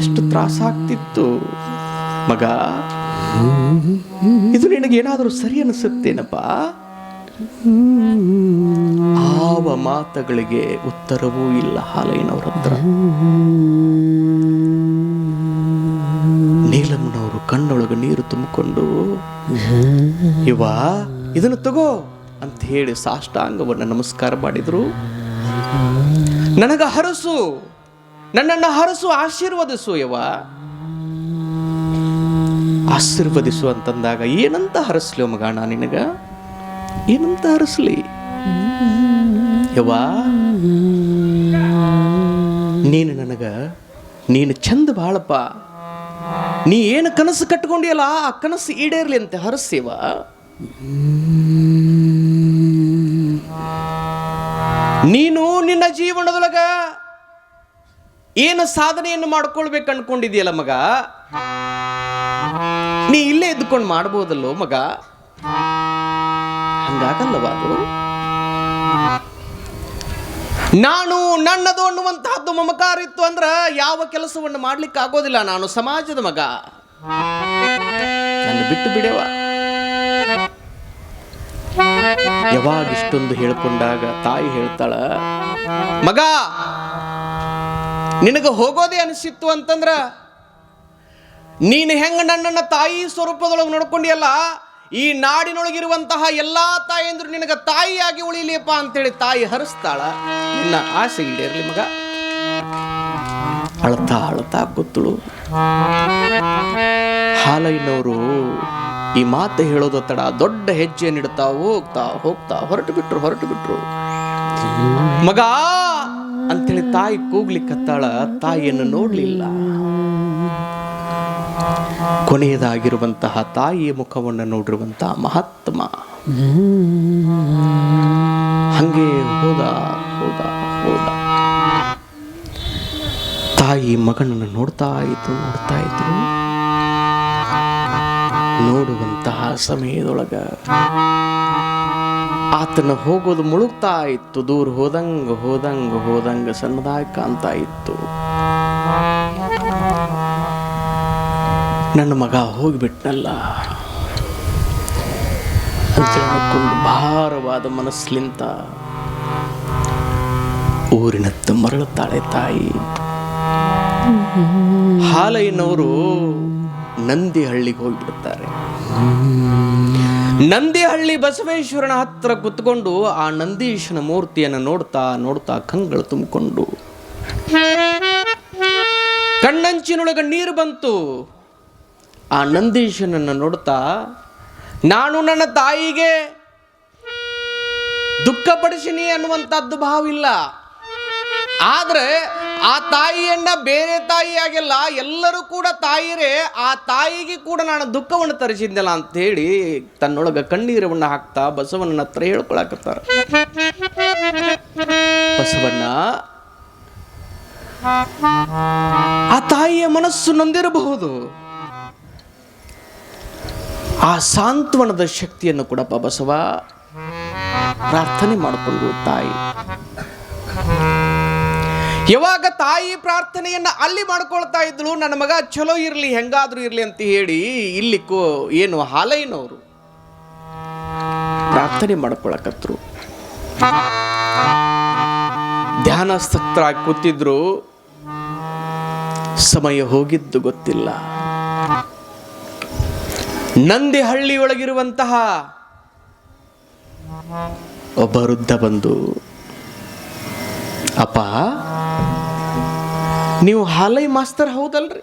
ಎಷ್ಟು ತ್ರಾಸಾಗ್ತಿತ್ತು. ಮಗ, ಇದು ನಿನಗೇನಾದರೂ ಸರಿ ಅನಿಸುತ್ತೇನಪ್ಪ? ಆವ ಮಾತುಗಳಿಗೆ ಉತ್ತರವೂ ಇಲ್ಲ ಹಾಲಯ್ಯನವ್ರ ಹತ್ರ. ನೀಲಮ್ಮನವರು ಕಣ್ಣೊಳಗೆ ನೀರು ತುಂಬಿಕೊಂಡು ಇವ ಇದನ್ನು ತಗೋ. ಅಂತ ಹೇಳಿ ಸಾಷ್ಟಾಂಗವನ್ನು ನಮಸ್ಕಾರ ಮಾಡಿದರು. ನನಗ ಹರಸು, ನನ್ನನ್ನು ಹರಸು, ಆಶೀರ್ವದಿಸು ಯವ ಆಶೀರ್ವದಿಸು ಅಂತಂದಾಗ ಏನಂತ ಹರಸ್ಲಿ ಮಗ ನಾ ನಿನಗ? ಏನಂತ ಹರಸ್ಲಿ? ಯವಾ ನೀನು ನನಗ, ನೀನು ಚಂದ ಬಾಳಪ್ಪ. ನೀ ಏನು ಕನಸು ಕಟ್ಕೊಂಡಿಯಲ್ಲ, ಆ ಕನಸು ಈಡೇರ್ಲಿ ಅಂತ ಹರಸ್ಯವ ನೀನು ನಿನ್ನ ಜೀವನದೊಳಗ ಏನು ಸಾಧನೆಯನ್ನು ಮಾಡ್ಕೊಳ್ಬೇಕು ಅನ್ಕೊಂಡಿದೆಯಲ್ಲ ಮಗ? ನೀ ಇಲ್ಲೇ ಇದ್ದುಕೊಂಡು ಮಾಡ್ಬೋದಲ್ಲೋ ಮಗ? ಹಂಗಾಗಲ್ಲವ ಅದು? ನಾನು ನನ್ನದು ಅನ್ನುವಂತಹದ್ದು ಮಮಕಾರ ಇತ್ತು ಅಂದ್ರ ಯಾವ ಕೆಲಸವನ್ನು ಮಾಡ್ಲಿಕ್ಕೆ ಆಗೋದಿಲ್ಲ ನಾನು ಸಮಾಜದ ಮಗ. ನನ್ನ ಬಿಟ್ಟು ಬಿಡೆವ. ಯಾವಾಗ ಇಷ್ಟೊಂದು ಹೇಳ್ಕೊಂಡಾಗ ತಾಯಿ ಹೇಳ್ತಾಳ, ಮಗ, ನಿನಗೆ ಹೋಗೋದೇ ಅನಿಸಿತ್ತು ಅಂತಂದ್ರ ನೀನು ಹೆಂಗ ನನ್ನನ್ನು ತಾಯಿ ಸ್ವರೂಪದೊಳಗೆ ನೋಡ್ಕೊಂಡಿಯಲ್ಲ, ಈ ನಾಡಿನೊಳಗಿರುವಂತಹ ಎಲ್ಲಾ ತಾಯಂದ್ರು ನಿನಗ ತಾಯಿಯಾಗಿ ಉಳಿಲಿಯಪ್ಪ ಅಂತೇಳಿ ತಾಯಿ ಹರಿಸ್ತಾಳ. ನಿನ್ನ ಆಸೆ ಈಡೇರ್ಲಿ ಮಗ. ಅಳ್ತಾ ಅಳ್ತಾ ಕೂತಳು ಹಾಲೈನವರು ಈ ಮಾತು ಹೇಳೋದ ತಡ ದೊಡ್ಡ ಹೆಜ್ಜೆಯನ್ನಿಡ್ತಾ ಹೋಗ್ತಾ ಹೋಗ್ತಾ ಹೊರಟು ಬಿಟ್ರು ಹೊರಟು ಬಿಟ್ರು. ಮಗ ಅಂತೇಳಿ ತಾಯಿ ಕೂಗ್ಲಿಕ್ಕತ್ತಾಳ ತಾಯಿಯನ್ನು ನೋಡ್ಲಿಲ್ಲ. ಕೊನೆಯದಾಗಿರುವಂತಹ ತಾಯಿಯ ಮುಖವನ್ನು ನೋಡಿರುವಂತಹ ಮಹಾತ್ಮ. ಹಂಗೆ ಹೋದ ಹೋದ ಹೋದ. ತಾಯಿ ಮಗನನ್ನು ನೋಡ್ತಾ ಇತ್ತು ನೋಡ್ತಾ ಇದ್ರು ನೋಡುವಂತಹ ಸಮಯದೊಳಗ ಆತನ ಹೋಗೋದು ಮುಳುಗ್ತಾ ಇತ್ತು, ದೂರ ಹೋದಂಗ ಹೋದಂಗ ಹೋದಂಗ ಸಣ್ಣದಾಗಿ ಕಾಣ್ತಾ ಇತ್ತು. ನನ್ನ ಮಗ ಹೋಗಿಬಿಟ್ನಲ್ಲ ಅಂತ ಭಾರವಾದ ಮನಸ್ಲಿಂತ ಊರಿನತ್ತ ಮರಳುತ್ತಾಳೆ ತಾಯಿ. ಹಾಲಯ್ಯನವರು ನಂದಿಹಳ್ಳಿಗೆ ಹೋಗಿಬಿಡ್ತಾರೆ. ನಂದಿಹಳ್ಳಿ ಬಸವೇಶ್ವರನ ಹತ್ರ ಕುತ್ಕೊಂಡು ಆ ನಂದೀಶನ ಮೂರ್ತಿಯನ್ನು ನೋಡ್ತಾ ನೋಡ್ತಾ ಕಂಗಳು ತುಂಬಿಕೊಂಡು. ಕಣ್ಣಂಚಿನೊಳಗೆ ನೀರು ಬಂತು. ಆ ನಂದೀಶನನ್ನು ನೋಡ್ತಾ, ನಾನು ನನ್ನ ತಾಯಿಗೆ ದುಃಖಪಡಿಸಿನಿ ಅನ್ನುವಂಥದ್ದು ಭಾವಿಲ್ಲ. ಆದ್ರೆ ಆ ತಾಯಿಯನ್ನ ಬೇರೆ ತಾಯಿಯಾಗಿಲ್ಲ ಎಲ್ಲರೂ ಕೂಡ ತಾಯಿರೇ, ಆ ತಾಯಿಗೆ ಕೂಡ ನಾನು ದುಃಖವನ್ನು ತರಿಸಿದ್ದೆಲ್ಲ ಅಂತ ಹೇಳಿ ತನ್ನೊಳಗ ಕಣ್ಣೀರವನ್ನ ಹಾಕ್ತಾ ಬಸವಣ್ಣನ ಹತ್ರ ಹೇಳ್ಕೊಳಕತ್ತಾರ. ಬಸವಣ್ಣ, ಆ ತಾಯಿಯ ಮನಸ್ಸು ನೊಂದಿರಬಹುದು. ಆ ಸಾಂತ್ವನದ ಶಕ್ತಿಯನ್ನು ಕೊಡಪ್ಪ ಬಸವ. ಪ್ರಾರ್ಥನೆ ಮಾಡಿಕೊಂಡು ತಾಯಿ. ಯಾವಾಗ ತಾಯಿ ಪ್ರಾರ್ಥನೆಯನ್ನ ಅಲ್ಲಿ ಮಾಡ್ಕೊಳ್ತಾ ಇದ್ಳು ನನ್ನ ಮಗ ಚಲೋ ಇರ್ಲಿ, ಹೆಂಗಾದ್ರೂ ಇರ್ಲಿ ಅಂತ ಹೇಳಿ ಇಲ್ಲಿ ಕೋ, ಏನು ಹಾಲೈನವರು ಪ್ರಾರ್ಥನೆ ಮಾಡ್ಕೊಳಕತ್ರು. ಧ್ಯಾನಸ್ತರಾಗಿ ಕೂತಿದ್ರು. ಸಮಯ ಹೋಗಿದ್ದು ಗೊತ್ತಿಲ್ಲ. ನಂದಿ ಹಳ್ಳಿಯೊಳಗಿರುವಂತಹ ಒಬ್ಬ ವೃದ್ಧ ಬಂದು ಅಪ್ಪ, ನೀವು ಹಾಲೈ ಮಾಸ್ತರ್ ಹೌದಲ್ರಿ?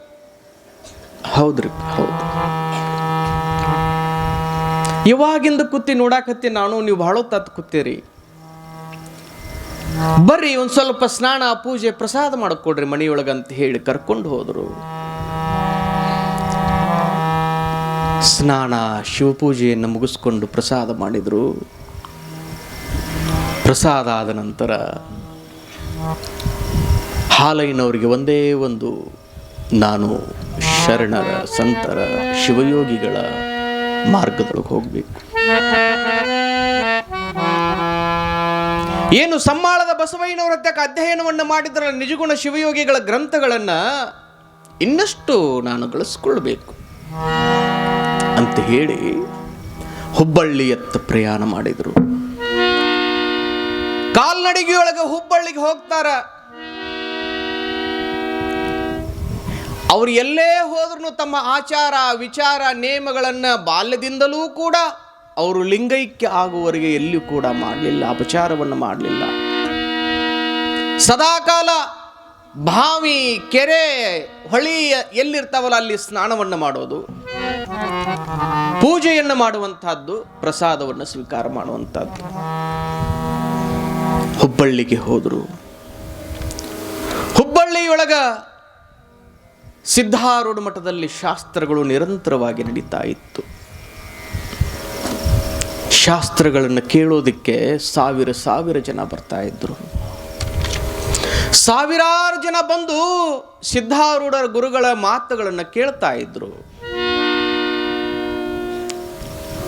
ಹೌದ್ರಿ, ಹೌದು. ಇವಾಗಿಂದ ಕುತ್ತಿ ನೋಡಾಕತ್ತಿ ನಾನು, ನೀವು ಬಹಳ ತತ್ ಕೂತೀರಿ. ಬರ್ರಿ, ಒಂದು ಸ್ವಲ್ಪ ಸ್ನಾನ, ಪೂಜೆ, ಪ್ರಸಾದ ಮಾಡಿಕೊಡ್ರಿ ಮನೆಯೊಳಗಂತ ಹೇಳಿ ಕರ್ಕೊಂಡು ಹೋದ್ರು. ಸ್ನಾನ, ಶಿವಪೂಜೆಯನ್ನು ಮುಗಿಸ್ಕೊಂಡು ಪ್ರಸಾದ ಮಾಡಿದ್ರು. ಪ್ರಸಾದ ಆದ ನಂತರ ಹಾಲೈನವರಿಗೆ ಒಂದೇ ಒಂದು ನಾನು ಶರಣರ, ಸಂತರ, ಶಿವಯೋಗಿಗಳ ಮಾರ್ಗದೊಳಗೆ ಹೋಗಬೇಕು. ಏನು ಸಮ್ಮಾಳದ ಬಸವಯ್ಯನವರ ಅಧ್ಯಯನವನ್ನು ಮಾಡಿದ್ರಲ್ಲ ನಿಜಗುಣ ಶಿವಯೋಗಿಗಳ ಗ್ರಂಥಗಳನ್ನು ಇನ್ನಷ್ಟು ನಾನು ಗಳಿಸ್ಕೊಳ್ಬೇಕು. ಅಂತ ಹೇಳಿ ಹುಬ್ಬಳ್ಳಿಯತ್ತ ಪ್ರಯಾಣ ಮಾಡಿದರು. ಕಾಲ್ನಡಿಗೆಯೊಳಗೆ ಹುಬ್ಬಳ್ಳಿಗೆ ಹೋಗ್ತಾರ. ಅವ್ರು ಎಲ್ಲೇ ಹೋದ್ರೂ ತಮ್ಮ ಆಚಾರ, ವಿಚಾರ ನಿಯಮಗಳನ್ನು ಬಾಲ್ಯದಿಂದಲೂ ಕೂಡ ಅವರು ಲಿಂಗೈಕ್ಯ ಆಗುವವರೆಗೆ ಎಲ್ಲಿಯೂ ಕೂಡ ಮಾಡಲಿಲ್ಲ, ಅಪಚಾರವನ್ನು ಮಾಡಲಿಲ್ಲ. ಸದಾಕಾಲ ಬಾವಿ ಕೆರೆ, ಹೊಳಿ ಎಲ್ಲಿರ್ತಾವಲ್ಲ ಅಲ್ಲಿ ಸ್ನಾನವನ್ನು ಮಾಡೋದು. ಪೂಜೆಯನ್ನು ಮಾಡುವಂತಹದ್ದು, ಪ್ರಸಾದವನ್ನು ಸ್ವೀಕಾರ ಮಾಡುವಂತಹದ್ದು. ಹುಬ್ಬಳ್ಳಿಗೆ ಹೋದರು. ಹುಬ್ಬಳ್ಳಿಯೊಳಗ ಸಿದ್ಧಾರೂಢ ಮಠದಲ್ಲಿ ಶಾಸ್ತ್ರಗಳು ನಿರಂತರವಾಗಿ ನಡೀತಾ ಇತ್ತು. ಶಾಸ್ತ್ರಗಳನ್ನು ಕೇಳೋದಕ್ಕೆ ಸಾವಿರ ಸಾವಿರ ಜನ ಬರ್ತಾ ಇದ್ರು. ಸಾವಿರಾರು ಜನ ಬಂದು ಸಿದ್ಧಾರೂಢರ ಗುರುಗಳ ಮಾತುಗಳನ್ನು ಕೇಳ್ತಾ ಇದ್ರು.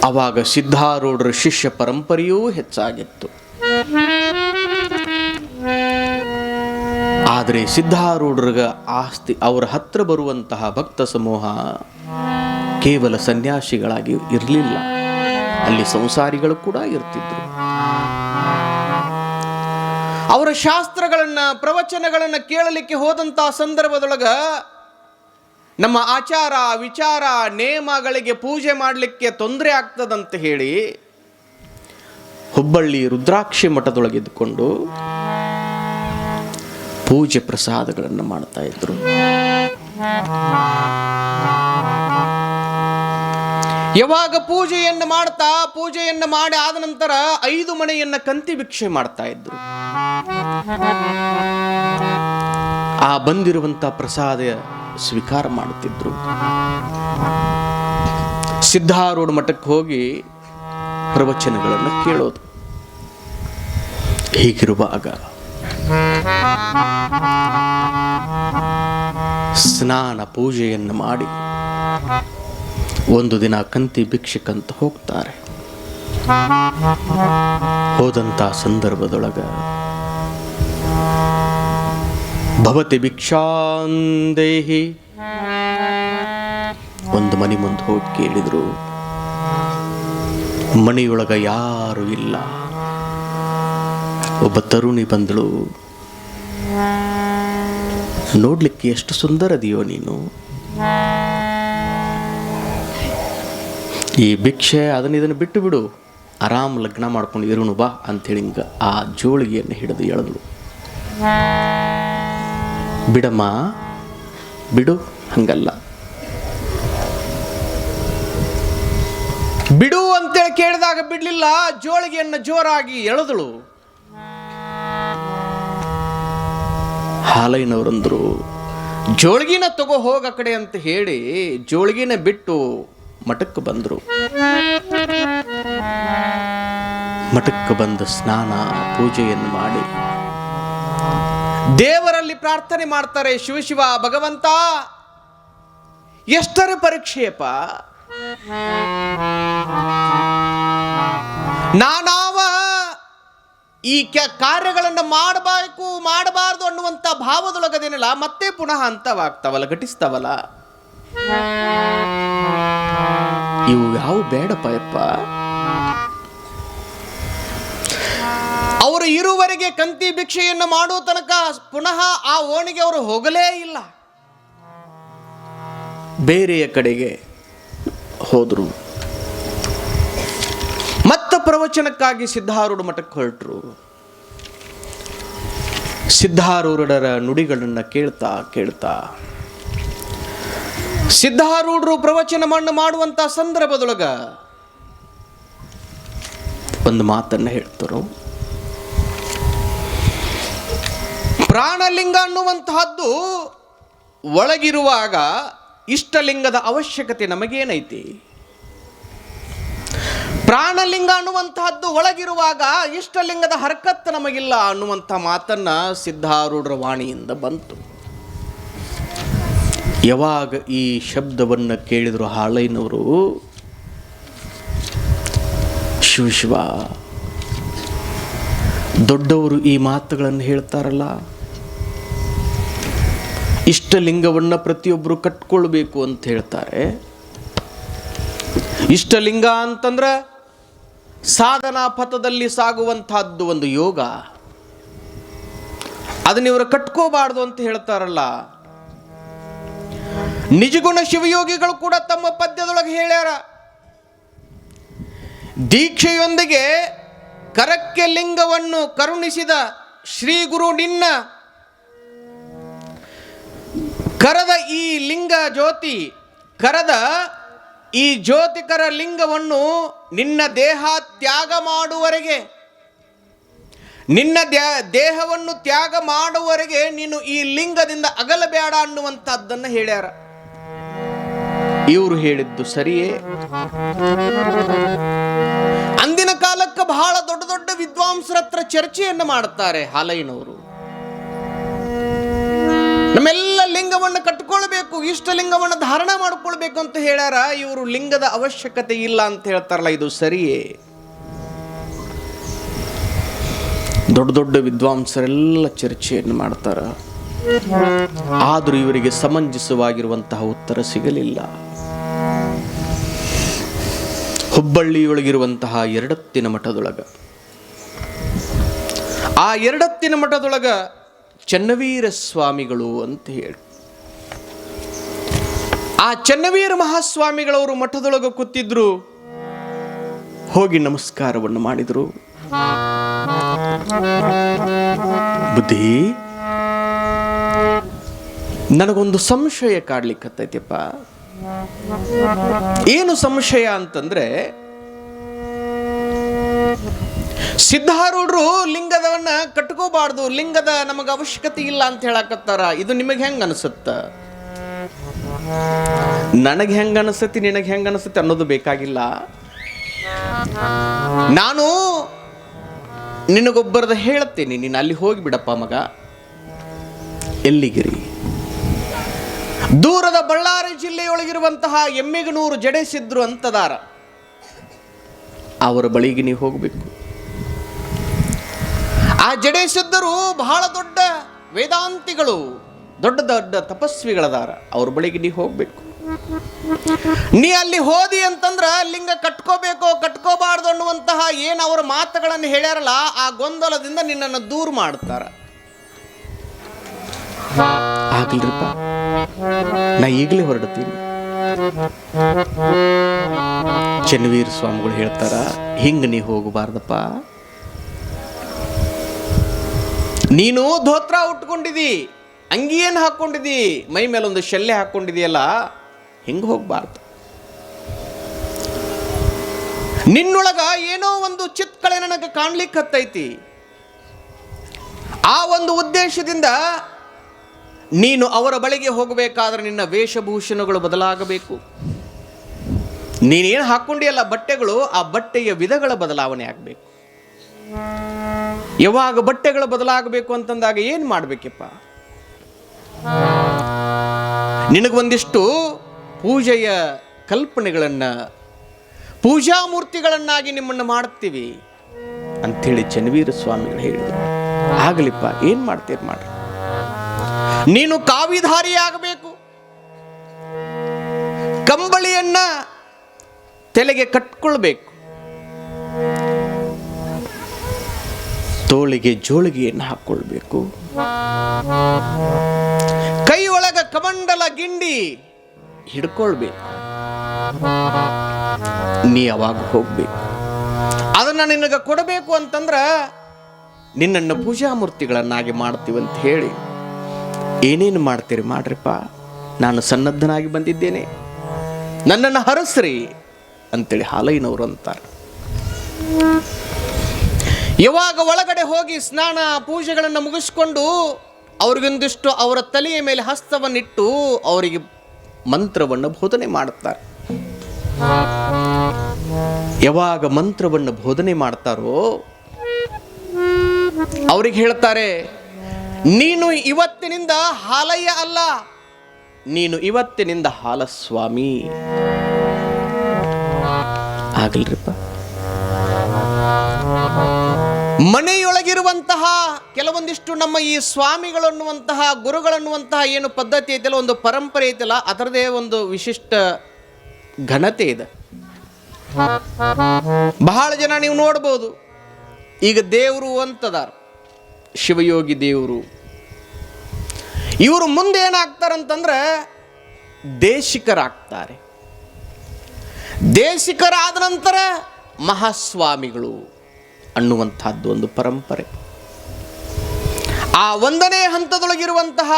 ಅವಾಗ ಸಿದ್ಧಾರೂಢರ ಶಿಷ್ಯ ಪರಂಪರೆಯೂ ಹೆಚ್ಚಾಗಿತ್ತು. ಆದರೆ ಸಿದ್ಧಾರೂಢರಿಗೆ ಆಸ್ತಿ ಅವರ ಹತ್ರ ಬರುವಂತಹ ಭಕ್ತ ಸಮೂಹ ಕೇವಲ ಸನ್ಯಾಸಿಗಳಾಗಿ ಇರಲಿಲ್ಲ. ಅಲ್ಲಿ ಸಂಸಾರಿಗಳು ಕೂಡ ಇರ್ತಿದ್ರು. ಅವರ ಶಾಸ್ತ್ರಗಳನ್ನ, ಪ್ರವಚನಗಳನ್ನ ಕೇಳಲಿಕ್ಕೆ ಹೋದಂತಹ ಸಂದರ್ಭದೊಳಗ ನಮ್ಮ ಆಚಾರ, ವಿಚಾರ, ನೇಮಗಳಿಗೆ ಪೂಜೆ ಮಾಡಲಿಕ್ಕೆ ತೊಂದರೆ ಆಗ್ತದಂತ ಹೇಳಿ ಹುಬ್ಬಳ್ಳಿ ರುದ್ರಾಕ್ಷಿ ಮಠದೊಳಗಿದ್ದುಕೊಂಡು ಪೂಜೆ ಪ್ರಸಾದಗಳನ್ನು ಮಾಡ್ತಾ ಇದ್ರು. ಯಾವಾಗ ಪೂಜೆಯನ್ನು ಮಾಡ್ತಾ, ಪೂಜೆಯನ್ನು ಮಾಡಿ ಆದ ನಂತರ ಐದು ಮನೆಯನ್ನ ಕಂತಿ ಭಿಕ್ಷೆ ಮಾಡ್ತಾ ಇದ್ರು. ಆ ಬಂದಿರುವಂತ ಪ್ರಸಾದ ಸ್ವೀಕಾರ ಮಾಡುತ್ತಿದ್ರು ಸಿದ್ಧಾರೂಢ ಮಠಕ್ಕೆ ಹೋಗಿ ಪ್ರವಚನಗಳನ್ನು ಕೇಳೋದು. ಹೀಗಿರುವಾಗ ಸ್ನಾನ ಪೂಜೆಯನ್ನು ಮಾಡಿ ಒಂದು ದಿನ ಕಂತಿ ಭಿಕ್ಷಕಂತ ಹೋಗ್ತಾರೆ. ಹೋದಂತ ಸಂದರ್ಭದೊಳಗ ಭವತಿ ಭಿಕ್ಷಾಂದೇಹಿ ಒಂದು ಮನೆ ಮುಂದೆ ಹೋಗಿ ಕೇಳಿದ್ರು, ಮನೆಯೊಳಗ ಯಾರು ಇಲ್ಲ. ಒಬ್ಬ ತರುಣಿ ಬಂದಳು. ನೋಡ್ಲಿಕ್ಕೆ ಎಷ್ಟು ಸುಂದರದಿಯೋ ನೀನು. ಈ ಭಿಕ್ಷೆ, ಅದನ್ನ ಇದನ್ನು ಬಿಟ್ಟು ಬಿಡು. ಆರಾಮ್ ಲಗ್ನ ಮಾಡ್ಕೊಂಡು ಇರುಣು ಬಾ ಅಂತೇಳಿ ಹಿಂಗ ಆ ಜೋಳಿಗೆಯನ್ನು ಹಿಡಿದು ಎಳೆದಳು ಬಿಡಮ್ಮ, ಬಿಡು, ಹಂಗಲ್ಲ. ಬಿಡು ಅಂತೇಳಿ ಕೇಳಿದಾಗ ಬಿಡ್ಲಿಲ್ಲ, ಜೋಳಿಗೆಯನ್ನು ಜೋರಾಗಿ ಎಳೆದಳು. ಹಾಲೈನವರಂದ್ರು, ಜೋಳಿಗಿನ ತಗೋ ಹೋಗ ಕಡೆ ಅಂತ ಹೇಳಿ ಜೋಳಿಗಿನ ಬಿಟ್ಟು ಮಠಕ್ಕೆ ಬಂದರು. ಮಠಕ್ಕೆ ಬಂದು ಸ್ನಾನ, ಪೂಜೆಯನ್ನು ಮಾಡಿ. ದೇವರಲ್ಲಿ ಪ್ರಾರ್ಥನೆ ಮಾಡ್ತಾರೆ ಶಿವಶಿವ ಭಗವಂತ, ಎಷ್ಟರ ಪರಿಕ್ಷೇಪ ನಾನಾವ ಈ ಕೆ ಕಾರ್ಯಗಳನ್ನು ಮಾಡಬೇಕು ಮಾಡಬಾರ್ದು ಅನ್ನುವಂಥ ಭಾವದೊಳಗದೇನಿಲ್ಲ, ಮತ್ತೆ ಪುನಃ ಅಂತವಾಗ್ತಾವಲ್ಲ ಘಟಿಸ್ತಾವಲ್ಲ? ಇವು ಯಾವ ಬೇಡಪ್ಪ ಯಪ್ಪ? ಅವರು ಇರುವರೆಗೆ ಕಂತಿ ಭಿಕ್ಷೆಯನ್ನು ಮಾಡುವ ತನಕ ಪುನಃ ಆ ಓಣಿಗೆ ಅವರು ಹೋಗಲೇ ಇಲ್ಲ. ಬೇರೆಯ ಕಡೆಗೆ ಹೋದರು. ಪ್ರವಚನಕ್ಕಾಗಿ ಸಿದ್ಧಾರೂಢ ಮಠಕ್ಕೆ ಹೊರಟರು. ಸಿದ್ಧಾರೂಢರ ನುಡಿಗಳನ್ನು ಕೇಳ್ತಾ ಕೇಳ್ತಾ. ಸಿದ್ಧಾರೂಢರು ಪ್ರವಚನವನ್ನು ಮಾಡುವಂಥ ಸಂದರ್ಭದೊಳಗ ಒಂದು ಮಾತನ್ನು ಹೇಳ್ತರು. ಪ್ರಾಣಲಿಂಗ ಅನ್ನುವಂತಹದ್ದು ಒಳಗಿರುವಾಗ ಇಷ್ಟಲಿಂಗದ ಅವಶ್ಯಕತೆ ನಮಗೇನೈತಿ? ಪ್ರಾಣಲಿಂಗ ಅನ್ನುವಂತಹದ್ದು ಒಳಗಿರುವಾಗ ಇಷ್ಟಲಿಂಗದ ಹರಕತ್ತು ನಮಗಿಲ್ಲ ಅನ್ನುವಂಥ ಮಾತನ್ನ ಸಿದ್ಧಾರೂಢರ ವಾಣಿಯಿಂದ ಬಂತು. ಯಾವಾಗ ಈ ಶಬ್ದವನ್ನು ಕೇಳಿದರು ಹಾಳೈನವರು ಶಿವ ಶಿವ, ದೊಡ್ಡವರು ಈ ಮಾತುಗಳನ್ನು ಹೇಳ್ತಾರಲ್ಲ, ಇಷ್ಟಲಿಂಗವನ್ನು ಪ್ರತಿಯೊಬ್ಬರು ಕಟ್ಕೊಳ್ಬೇಕು ಅಂತ ಹೇಳ್ತಾರೆ. ಇಷ್ಟಲಿಂಗ ಅಂತಂದ್ರೆ ಸಾಧನಾ ಪಥದಲ್ಲಿ ಸಾಗುವಂತಹದ್ದು ಒಂದು ಯೋಗ. ಅದನ್ನ ಇವರು ಕಟ್ಕೋಬಾರ್ದು ಅಂತ ಹೇಳ್ತಾರಲ್ಲ. ನಿಜಗುಣ ಶಿವಯೋಗಿಗಳು ಕೂಡ ತಮ್ಮ ಪದ್ಯದೊಳಗೆ ಹೇಳ್ಯಾರ. ದೀಕ್ಷೆಯೊಂದಿಗೆ ಕರಕ್ಕೆ ಲಿಂಗವನ್ನು ಕರುಣಿಸಿದ ಶ್ರೀ ಗುರು ನಿನ್ನ. ಕರದ ಈ ಲಿಂಗ ಜ್ಯೋತಿ, ಕರದ ಈ ಜ್ಯೋತಿಕರ ಲಿಂಗವನ್ನು ನಿನ್ನ ದೇಹ ತ್ಯಾಗ ಮಾಡುವವರೆಗೆ, ನಿನ್ನ ದೇಹವನ್ನು ತ್ಯಾಗ ಮಾಡುವವರೆಗೆ ನೀನು ಈ ಲಿಂಗದಿಂದ ಅಗಲಬೇಡ ಅನ್ನುವಂಥದ್ದನ್ನು ಹೇಳ್ಯಾರ. ಇವರು ಹೇಳಿದ್ದು ಸರಿಯೇ? ಅಂದಿನ ಕಾಲಕ್ಕೆ ಬಹಳ ದೊಡ್ಡ ದೊಡ್ಡ ವಿದ್ವಾಂಸರ ಹತ್ರ ಚರ್ಚೆಯನ್ನು ಮಾಡುತ್ತಾರೆ ಹಾಲಯ್ಯನವರು. ಕಟ್ಕೊಳ್ಬೇಕು ಇಷ್ಟ ಲಿಂಗವನ್ನು ಧಾರಣ ಮಾಡಿಕೊಳ್ಬೇಕು ಅಂತ ಹೇಳ್ಯಾರ, ಇವರು ಲಿಂಗದ ಅವಶ್ಯಕತೆ ಇಲ್ಲ ಅಂತ ಹೇಳ್ತಾರಲ್ಲ, ಇದು ಸರಿಯೇ? ದೊಡ್ಡ ದೊಡ್ಡ ವಿದ್ವಾಂಸರೆಲ್ಲ ಚರ್ಚೆಯನ್ನು ಮಾಡ್ತಾರ. ಆದರೂ ಇವರಿಗೆ ಸಮಂಜಸವಾಗಿರುವಂತಹ ಉತ್ತರ ಸಿಗಲಿಲ್ಲ. ಹುಬ್ಬಳ್ಳಿಯೊಳಗಿರುವಂತಹ ಎರಡತ್ತಿನ ಮಠದೊಳಗ. ಆ ಎರಡತ್ತಿನ ಮಠದೊಳಗ ಚನ್ನವೀರ ಸ್ವಾಮಿಗಳು ಅಂತ ಹೇಳಿ ಆ ಚನ್ನವೀರ ಮಹಾಸ್ವಾಮಿಗಳವರು ಮಠದೊಳಗ ಕೂತಿದ್ರು. ಹೋಗಿ ನಮಸ್ಕಾರವನ್ನು ಮಾಡಿದರು. ಬುದ್ಧಿ, ನನಗೊಂದು ಸಂಶಯ ಕಾಡ್ಲಿಕ್ಕತ್ತೈತಿಪ್ಪ ಏನು ಸಂಶಯ ಅಂತಂದ್ರೆ, ಸಿದ್ಧಾರೂಢರು ಲಿಂಗದವನ್ನ ಕಟ್ಕೋಬಾರ್ದು, ಲಿಂಗದ ನಮಗೆ ಅವಶ್ಯಕತೆ ಇಲ್ಲ ಅಂತ ಹೇಳಕತ್ತಾರ. ಇದು ನಿಮಗೆ ಹೆಂಗ ಅನಿಸುತ್ತ? ನನಗೆ ಹೆಂಗ ಅನಿಸತಿ, ನಿನಗೆ ಹೆಂಗ ಅನಿಸತಿ ಅನ್ನೋದು ಬೇಕಾಗಿಲ್ಲ. ನಾನು ನಿನಗೊಬ್ಬರದ ಹೇಳ್ತೀನಿ, ನೀನು ಅಲ್ಲಿ ಹೋಗಿಬಿಡಪ್ಪ ಮಗ. ಎಲ್ಲಿಗಿರಿ? ದೂರದ ಬಳ್ಳಾರಿ ಜಿಲ್ಲೆಯೊಳಗಿರುವಂತಹ ಎಮ್ಮೆಗನೂರು ಜಡೆಸಿದ್ರು ಅಂತದಾರ. ಅವರ ಬಳಿಗೆ ನೀವು ಹೋಗಬೇಕು. ಆ ಜಡೇಸಿದ್ದರು ಬಹಳ ದೊಡ್ಡ ವೇದಾಂತಿಗಳು. ದೊಡ್ಡ ದೊಡ್ಡ ತಪಸ್ವಿಗಳದಾರ ಅವ್ರ ಬಳಿಗೆ ನೀ ಹೋಗ್ಬೇಕು. ನೀ ಅಲ್ಲಿ ಹೋದಿ ಅಂತಂದ್ರ ಲಿಂಗ ಕಟ್ಕೋಬೇಕು, ಕಟ್ಕೋಬಾರ್ದು ಅನ್ನುವಂತಹ ಏನು ಅವರ ಮಾತುಗಳನ್ನು ಹೇಳ್ಯಾರಲ್ಲ, ಆ ಗೊಂದಲದಿಂದ ನಿನ್ನನ್ನು ದೂರ ಮಾಡ್ತಾರ. ಆಗ್ಲಿರಪ್ಪ. ನಾ ಈಗಲೇ ಹೊರಡ್ತೀನಿ. ಚನ್ನವೀರ್ ಸ್ವಾಮಿಗಳು ಹೇಳ್ತಾರ, ಹಿಂಗ ನೀ ಹೋಗಬಾರ್ದಪ್ಪ. ನೀನು ಧೋತ್ರ ಉಟ್ಕೊಂಡಿದಿ. ಅಂಗಿಯನ್ನು ಹಾಕೊಂಡಿದಿ? ಮೈ ಮೇಲೆ ಒಂದು ಶಲ್ಯ ಹಾಕ್ಕೊಂಡಿದೆಯಲ್ಲ ಹಿಂಗೆ ಹೋಗಬಾರ್ದು. ನಿನ್ನೊಳಗ ಏನೋ ಒಂದು ಚಿತ್ಕಳೆ ನನಗೆ ಕಾಣ್ಲಿಕ್ಕೆ ಹತ್ತೈತಿ. ಆ ಒಂದು ಉದ್ದೇಶದಿಂದ ನೀನು ಅವರ ಬಳಿಗೆ ಹೋಗಬೇಕಾದ್ರೆ ನಿನ್ನ ವೇಷಭೂಷಣಗಳು ಬದಲಾಗಬೇಕು. ನೀನೇನು ಹಾಕೊಂಡಿಯಲ್ಲ ಬಟ್ಟೆಗಳು, ಆ ಬಟ್ಟೆಯ ವಿಧಗಳ ಬದಲಾವಣೆ ಆಗಬೇಕು. ಯಾವಾಗ ಬಟ್ಟೆಗಳು ಬದಲಾಗಬೇಕು ಅಂತಂದಾಗ ಏನು ಮಾಡಬೇಕಪ್ಪ? ನಿನಗೊಂದಿಷ್ಟು ಪೂಜೆಯ ಕಲ್ಪನೆಗಳನ್ನು ಪೂಜಾ ಮೂರ್ತಿಗಳನ್ನಾಗಿ ನಿಮ್ಮನ್ನು ಮಾಡ್ತೀವಿ ಅಂಥೇಳಿ ಚನ್ನವೀರ ಸ್ವಾಮಿಗಳು ಹೇಳಿದರು. ಆಗಲಿಪ್ಪ, ಏನು ಮಾಡ್ತೀರಿ ಮಾಡ್ರಿ? ನೀನು ಕಾವಿಧಾರಿಯಾಗಬೇಕು. ಕಂಬಳಿಯನ್ನ ತಲೆಗೆ ಕಟ್ಕೊಳ್ಬೇಕು. ತೋಳಿಗೆ ಜೋಳಿಗೆಯನ್ನು ಹಾಕ್ಕೊಳ್ಬೇಕು ಕಮಂಡಲ ಗಿಂಡಿ. ಹಿಡ್ಕೊಳ್ಬೇಕು. ನೀ ಅವಾಗ ಹೋಗ್ಬೇಕು. ಅದನ್ನ ನಿನಗೆ ಕೊಡಬೇಕು ಅಂತಂದ್ರೆ ನಿನ್ನನ್ನು ಪೂಜಾ ಮೂರ್ತಿಗಳನ್ನಾಗಿ ಮಾಡ್ತೀವಿ ಅಂತ ಹೇಳಿ. ಏನೇನು ಮಾಡ್ತೀರಿ ಮಾಡ್ರಿಪ್ಪ? ನಾನು ಸನ್ನದ್ಧನಾಗಿ ಬಂದಿದ್ದೇನೆ. ನನ್ನನ್ನು ಹರಸ್ರಿ ಅಂತೇಳಿ ಹಾಲೈನವರು ಅಂತಾರೆ. ಯಾವಾಗ ಒಳಗಡೆ ಹೋಗಿ ಸ್ನಾನ ಪೂಜೆಗಳನ್ನು ಮುಗಿಸ್ಕೊಂಡು ಅವ್ರಿಗೊಂದಿಷ್ಟು ಅವರ ತಲೆಯ ಮೇಲೆ ಹಸ್ತವನ್ನಿಟ್ಟು ಅವರಿಗೆ ಮಂತ್ರವನ್ನು ಬೋಧನೆ ಮಾಡುತ್ತಾರೆ. ಯಾವಾಗ ಮಂತ್ರವನ್ನು ಬೋಧನೆ ಮಾಡ್ತಾರೋ ಅವ್ರಿಗೆ ಹೇಳ್ತಾರೆ, ನೀನು ಇವತ್ತಿನಿಂದ ಹಾಲಯ್ಯ ಅಲ್ಲ, ನೀನು ಇವತ್ತಿನಿಂದ ಹಾಲಸ್ವಾಮಿ. ಆಗಲ್ರಿಪ್ಪ. ಮನೆಯೊಳಗಿರುವಂತಹ ಕೆಲವೊಂದಿಷ್ಟು ನಮ್ಮ ಈ ಸ್ವಾಮಿಗಳು ಅನ್ನುವಂತಹ ಗುರುಗಳನ್ನುವಂತಹ ಏನು ಪದ್ಧತಿ ಐತಲ್ಲ, ಒಂದು ಪರಂಪರೆ ಐತಲ್ಲ, ಅದರದೇ ಒಂದು ವಿಶಿಷ್ಟ ಘನತೆ ಇದೆ. ಬಹಳ ಜನ ನೀವು ನೋಡ್ಬೋದು, ಈಗ ದೇವರು ಅಂತದಾರ, ಶಿವಯೋಗಿ ದೇವರು. ಇವರು ಮುಂದೆ ಏನಾಗ್ತಾರಂತಂದ್ರೆ, ದೇಶಿಕರಾಗ್ತಾರೆ. ದೇಶಿಕರಾದ ನಂತರ ಮಹಾಸ್ವಾಮಿಗಳು. ಅನ್ನುವಂಥದ್ದು ಒಂದು ಪರಂಪರೆ. ಆ ಒಂದನೇ ಹಂತದೊಳಗಿರುವಂತಹ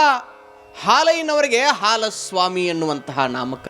ಹಾಲೈನವರಿಗೆ ಹಾಲಸ್ವಾಮಿ ಎನ್ನುವಂತಹ ನಾಮಕ